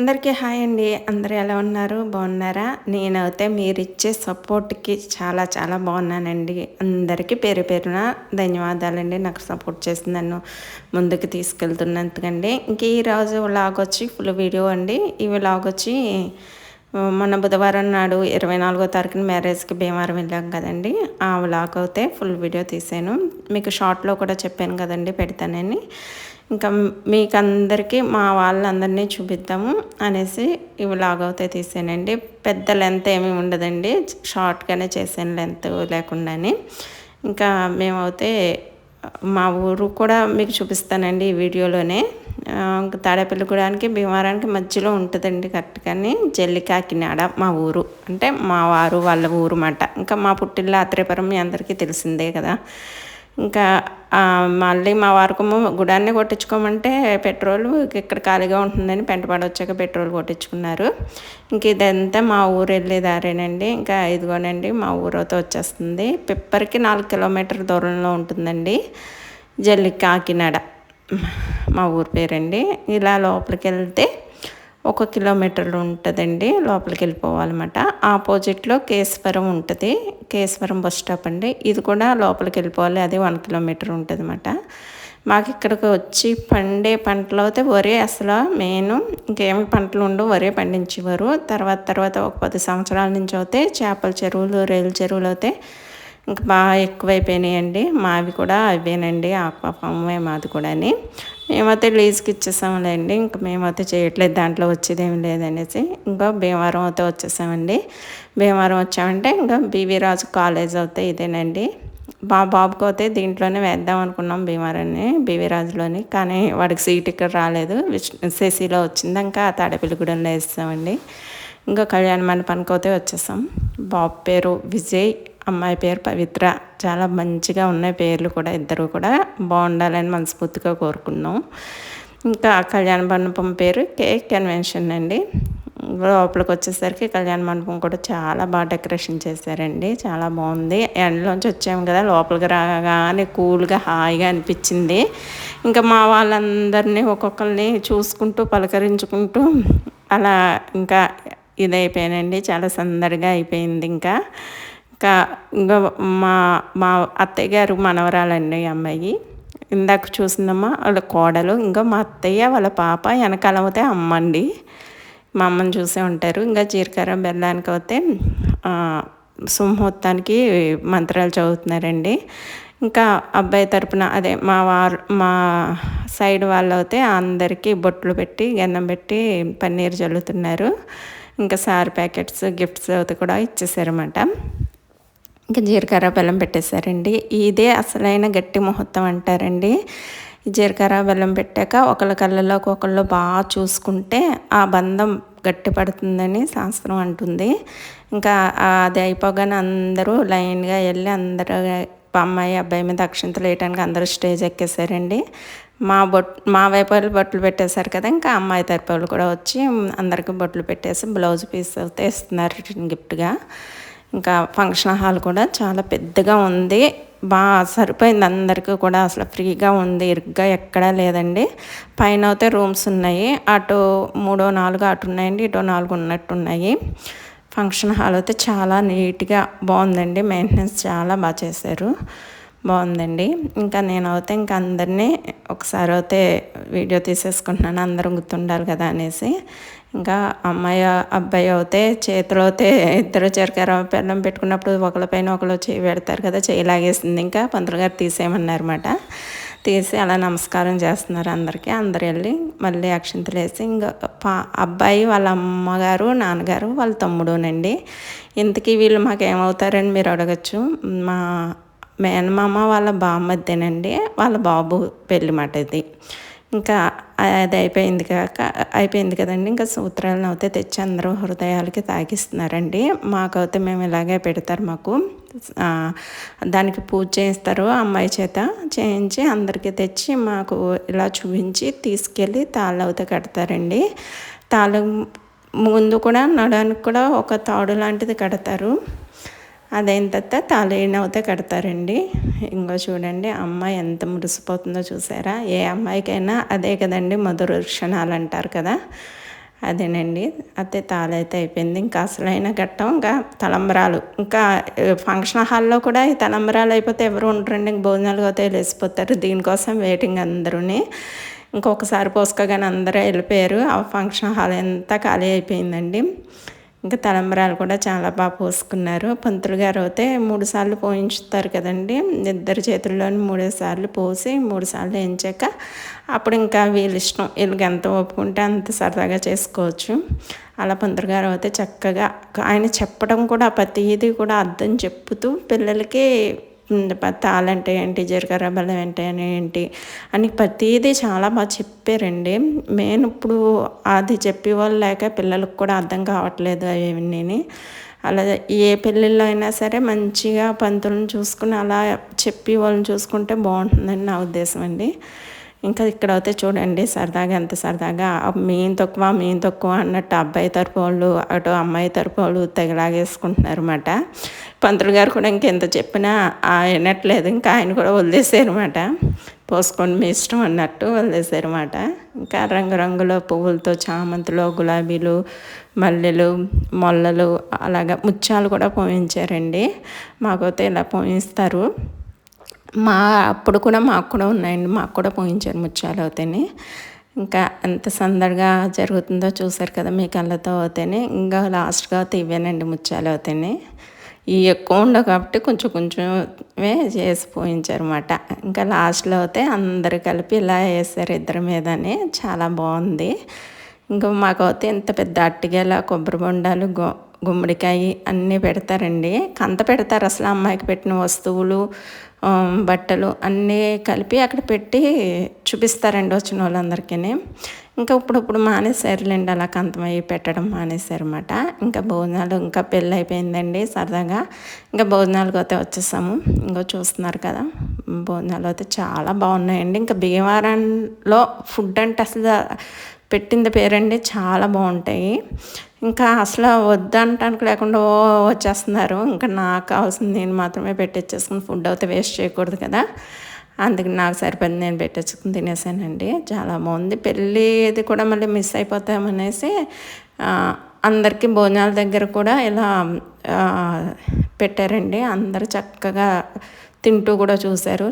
అందరికీ హాయ్ అండి. అందరూ ఎలా ఉన్నారు? బాగున్నారా? నేనైతే మీరు ఇచ్చే సపోర్ట్కి చాలా చాలా బాగున్నానండి. అందరికీ పేరు పేరున ధన్యవాదాలండి. నాకు సపోర్ట్ చేసి నన్ను ముందుకు తీసుకెళ్తున్నందుకండి. ఇంక ఈరోజు వ్లాగ్ వచ్చి ఫుల్ వీడియో అండి. ఈ వ్లాగ్ వచ్చి మొన్న బుధవారం నాడు ఇరవై నాలుగో తారీఖున మ్యారేజ్కి భీమవరం వెళ్ళాం కదండి. ఆ వ్లాగ్ అయితే ఫుల్ వీడియో తీసాను. మీకు షార్ట్లో కూడా చెప్పాను కదండి పెడతానని. ఇంకా మీకు అందరికీ మా వాళ్ళందరినీ చూపిద్దాము అనేసి ఇవి లాగవుతే తీసానండి. పెద్ద లెంత్ ఏమీ ఉండదండి. షార్ట్గానే చేసాను లెంత్ లేకుండానే. ఇంకా మేమైతే మా ఊరు కూడా మీకు చూపిస్తానండి ఈ వీడియోలోనే. తాడేపల్లిగూడానికి భీమవరానికి మధ్యలో ఉంటుందండి కరెక్ట్గాని జల్లి కాకినాడ మా ఊరు. అంటే మా వారు వాళ్ళ ఊరు మాట. ఇంకా మా పుట్టిల్లు ఆత్రేపురం మీ అందరికీ తెలిసిందే కదా. ఇంకా మళ్ళీ మా వారకము గుడాన్ని కొట్టించుకోమంటే పెట్రోల్ ఇక్కడ ఖాళీగా ఉంటుందని పెంటపాడు వచ్చాక పెట్రోల్ కొట్టించుకున్నారు. ఇంక ఇదంతా మా ఊరు వెళ్ళే దారేనండి. ఇంకా ఇదిగోనండి మా ఊరతో వచ్చేస్తుంది. పిప్పర్కి నాలుగు కిలోమీటర్ దూరంలో ఉంటుందండి. జల్లి కాకినాడ. మా ఊరి పేరండి. ఇలా లోపలికి వెళ్తే ఒక కిలోమీటర్లు ఉంటుందండి లోపలికి వెళ్ళిపోవాలన్నమాట. ఆపోజిట్లో కేశవరం ఉంటుంది కేశవరం బస్ స్టాప్ అండి. ఇది కూడా లోపలికి వెళ్ళిపోవాలి అది వన్ కిలోమీటర్ ఉంటుంది అన్నమాట మాకు ఇక్కడికి వచ్చి పండే పంటలు అయితే వరే అసలు మెయిన్. ఇంకేమి పంటలు ఉండవు వరే పండించేవారు. తర్వాత తర్వాత ఒక పది సంవత్సరాల నుంచి అయితే చేపల చెరువులు రైలు చెరువులు అయితే ఇంకా బాగా ఎక్కువైపోయినాయండి. మావి కూడా అవేనండి ఆక్వాఫామే మాది కూడా మేమైతే లీజ్కి ఇచ్చేసాములేండి. ఇంకా మేమైతే చేయట్లేదు. దాంట్లో వచ్చేది ఏమి లేదనేసి. ఇంకా భీమవరం అయితే వచ్చేసామండి. భీమవరం వచ్చామంటే ఇంకా బీవీ రాజు కాలేజ్ అయితే ఇదేనండి. మా బాబుకి అయితే దీంట్లోనే వేద్దాం అనుకున్నాం భీమవరాన్ని బీవీ రాజులోని. కానీ వాడికి సీట్ ఇక్కడ రాలేదు. సెసీలో వచ్చింది. ఇంకా తాడేపల్లిగూడెంలో వేస్తామండి ఇంకా కళ్యాణ మండపానికి అయితే వచ్చేసాం. బాబు పేరు విజయ్. అమ్మాయి పేరు పవిత్ర. చాలా మంచిగా ఉన్నాయి పేర్లు కూడా ఇద్దరు కూడా. బాగుండాలని మనస్ఫూర్తిగా కోరుకున్నాం. ఇంకా కళ్యాణ మండపం పేరు కేక్ కన్వెన్షన్ అండి. లోపలికి వచ్చేసరికి కళ్యాణ మండపం కూడా చాలా బాగా డెకరేషన్ చేశారండి. చాలా బాగుంది. ఎండలోంచి వచ్చాము కదా లోపలికి రాగానే కూల్గా హాయిగా అనిపించింది. ఇంకా మా వాళ్ళందరినీ ఒక్కొక్కరిని చూసుకుంటూ పలకరించుకుంటూ అలా ఇంకా ఇదైపోయానండి. చాలా సందడిగా అయిపోయింది ఇంకా. ఇంకా ఇంకా మా మా అత్తయ్య గారు మనవరాలండి అమ్మాయి. ఇందాక చూసిందమ్మా వాళ్ళ కోడలు ఇంకా మా అత్తయ్య వాళ్ళ పాప వెనకాల అవుతే అమ్మ అండి మా అమ్మని చూసే ఉంటారు. ఇంకా జీలకర్ర బెల్లానికి అయితే సింహూర్తానికి మంత్రాలు చదువుతున్నారండి. ఇంకా అబ్బాయి తరపున అదే మా వారు మా సైడ్ వాళ్ళు అయితే అందరికీ బొట్లు పెట్టి గంధం పెట్టి పన్నీర్ చల్లుతున్నారు. ఇంకా సార్ ప్యాకెట్స్ గిఫ్ట్స్ అయితే కూడా ఇచ్చేసారన్నమాట. ఇంకా జీలకర్ర బెల్లం పెట్టేశారండి. ఇదే అసలైన గట్టి ముహూర్తం అంటారండి. జీలకర్ర బెల్లం పెట్టాక ఒకళ్ళ కళ్ళలోకి ఒకళ్ళు బాగా చూసుకుంటే ఆ బంధం గట్టి పడుతుందని శాస్త్రం అంటుంది. ఇంకా అది అయిపోగానే అందరూ లైన్గా వెళ్ళి అందరూ అమ్మాయి అబ్బాయి మీద అక్షంతలు వేయడానికి అందరూ స్టేజ్ ఎక్కేసారండి మా బొట్ మా వైపు వాళ్ళు బొట్లు పెట్టేశారు కదా ఇంకా అమ్మాయి తరపు వాళ్ళు కూడా వచ్చి అందరికీ బొట్లు పెట్టేసి బ్లౌజ్ పీస్ అయితే ఇస్తున్నారు గిఫ్ట్గా. ఇంకా ఫంక్షన్ హాల్ కూడా చాలా పెద్దగా ఉంది. బాగా సరిపోయింది అందరికీ కూడా అసలు ఫ్రీగా ఉంది. ఇరుగ్గా ఎక్కడా లేదండి. పైన అయితే రూమ్స్ ఉన్నాయి. అటు మూడో నాలుగు అటు ఉన్నాయండి ఇటో నాలుగు ఉన్నట్టు ఉన్నాయి. ఫంక్షన్ హాల్ అయితే చాలా నీట్గా బాగుందండి. మెయింటెనెన్స్ చాలా బాగా చేశారు. బాగుందండి. ఇంకా నేనైతే ఇంకా అందరినీ ఒకసారి అయితే వీడియో తీసేసుకుంటున్నాను. అందరూ గుర్తుండాలి కదా అనేసి. ఇంకా అమ్మాయి అబ్బాయి అయితే చేతిలో అయితే ఇద్దరు చెరకర పెళ్ళం పెట్టుకున్నప్పుడు ఒకళ్ళపైన ఒకళ్ళు చేయి పెడతారు కదా చేయి లాగేసింది. ఇంకా పంతులు గారు తీసేయమన్నారన్నమాట. తీసి అలా నమస్కారం చేస్తున్నారు అందరికీ. అందరు వెళ్ళి మళ్ళీ అక్షంతలు వేసి ఇంకా పా అబ్బాయి వాళ్ళ అమ్మగారు నాన్నగారు వాళ్ళ తమ్ముడునండి. ఇంతకీ వీళ్ళు మాకు ఏమవుతారని మీరు అడగచ్చు. మా మేనమామ వాళ్ళ బామ్మద్దేనండి. వాళ్ళ బాబు పెళ్ళి మాట ఇది. ఇంకా అది అయిపోయింది కాక అయిపోయింది కదండి. ఇంకా సూత్రాలను అయితే తెచ్చి అందరూ హృదయాలకి తాగిస్తున్నారండి. మాకైతే మేము ఇలాగే పెడతారు మాకు. దానికి పూజ చేస్తారు అమ్మాయి చేత. చేయించి అందరికీ తెచ్చి మాకు ఇలా చూపించి తీసుకెళ్ళి తాళ్ళు అయితే కడతారండి. తాళ్ళు ముందు కూడా నడడానికి కూడా ఒక తాడు లాంటిది కడతారు. అదైన తర్వాత తాళైనవుతే కడతారండి. ఇంకో చూడండి అమ్మాయి ఎంత మురిసిపోతుందో చూసారా? ఏ అమ్మాయికైనా అదే కదండి మధుర క్షణాలు అంటారు కదా? అదేనండి. అయితే తాళైతే అయిపోయింది. ఇంకా అసలైన ఘట్టం ఇంకా తలంబరాలు. ఇంకా ఫంక్షన్ హాల్లో కూడా ఈ తలంబరాలు అయిపోతే ఎవరు ఉండరండి. ఇంక భోజనాలు అయితే వెళ్ళిపోతారు దీనికోసం వెయిటింగ్ అందరూని. ఇంకొకసారి పోసుకోగానే అందరూ వెళ్ళిపోయారు. ఆ ఫంక్షన్ హాల్ ఎంత ఖాళీ అయిపోయిందండి. ఇంకా తలంబరాలు కూడా చాలా బాగా పోసుకున్నారు. పంతులు గారు అయితే మూడు సార్లు పోయించుతారు కదండి. ఇద్దరు చేతుల్లోని మూడు సార్లు పోసి మూడు సార్లు వేయించాక అప్పుడు ఇంకా వీళ్ళ ఇష్టం. వీళ్ళకి ఎంత ఒప్పుకుంటే అంత సరదాగా చేసుకోవచ్చు. అలా పంతులు గారు అయితే చక్కగా ఆయన చెప్పడం కూడా ప్రతిదీ కూడా అర్థం చెప్పుతూ పిల్లలకి తాలంటే ఏంటి? జీలకర్ర బలం అంటే ఏంటి? అని ప్రతిదీ చాలా బాగా చెప్పారండి. మెయిన్ ఇప్పుడు అది చెప్పేవాళ్ళు లేక పిల్లలకు కూడా అర్థం కావట్లేదు అవన్నీ అలా ఏ పెళ్ళిళ్ళు అయినా సరే మంచిగా పంతులను చూసుకుని అలా చెప్పి వాళ్ళని చూసుకుంటే బాగుంటుందని నా ఉద్దేశం అండి. ఇంకా ఇక్కడ అయితే చూడండి సరదాగా ఎంత సరదాగా మేం తక్కువ మేం తక్కువ అన్నట్టు అబ్బాయి తరపు వాళ్ళు అటు అమ్మాయి తరపు వాళ్ళు తెగలాగేసుకుంటున్నారు అనమాట పంతులు గారు కూడా ఇంకెంత చెప్పినా వినట్లేదు ఇంకా ఆయన కూడా వదిలేసారన్నమాట పోసుకొని మీ ఇష్టం అన్నట్టు వదిలేసారన్నమాట ఇంకా రంగురంగుల పువ్వులతో చామంతులు గులాబీలు మల్లెలు మొల్లలు అలాగా ముత్యాలు కూడా పోయించారండి. మాకైతే ఇలా పోయిస్తారు. మా అప్పుడు కూడా మాకు కూడా ఉన్నాయండి. మాకు కూడా పోయించారు ముత్యాలు అవుతాయి ఇంకా ఎంత సందడిగా జరుగుతుందో చూసారు కదా మీ కళ్ళతో అవుతాయి ఇంకా లాస్ట్గా అయితే ఇవేనండి ముత్యాలు అవుతాయి ఈ ఎక్కువ ఉండవు కాబట్టి కొంచెం కొంచెమే చేసి పోయించారన్నమాట. ఇంకా లాస్ట్లో అయితే అందరు కలిపి ఇలా వేసారు ఇద్దరి మీదనే. చాలా బాగుంది. ఇంకా మాకు అయితే ఇంత పెద్ద అట్టిగేలా కొబ్బరి బొండాలు గో గుమ్మడికాయ అన్నీ పెడతారండి. కంత పెడతారు అసలు అమ్మాయికి పెట్టిన వస్తువులు. బట్టలు అన్నీ కలిపి అక్కడ పెట్టి చూపిస్తారండి వచ్చిన వాళ్ళందరికీ ఇంకా ఇప్పుడప్పుడు మానేశారులేండి అలా కంతమయ్యి పెట్టడం మానేశారన్నమాట. ఇంకా భోజనాలు ఇంకా పెళ్ళి అయిపోయిందండి సరదాగా. ఇంకా భోజనాలకు అయితే వచ్చేసాము. ఇంకో చూస్తున్నారు కదా భోజనాలు అయితే చాలా బాగున్నాయండి. ఇంకా భీమవరంలో ఫుడ్ అంటే అసలు పెట్టింది పేరండి చాలా బాగుంటాయి. ఇంకా అసలు వద్దంటానికి లేకుండా ఓ వచ్చేస్తున్నారు. ఇంకా నాకు కావాల్సింది నేను మాత్రమే పెట్టించేసుకుని ఫుడ్ అయితే వేస్ట్ చేయకూడదు కదా. అందుకని నాకు సరిపోయింది నేను పెట్టించుకుని తినేసానండి. చాలా బాగుంది. పెళ్ళిది కూడా మళ్ళీ మిస్ అయిపోతామనేసి అందరికీ భోజనాల దగ్గర కూడా ఇలా పెట్టారండి. అందరూ చక్కగా తింటూ కూడా చూశారు.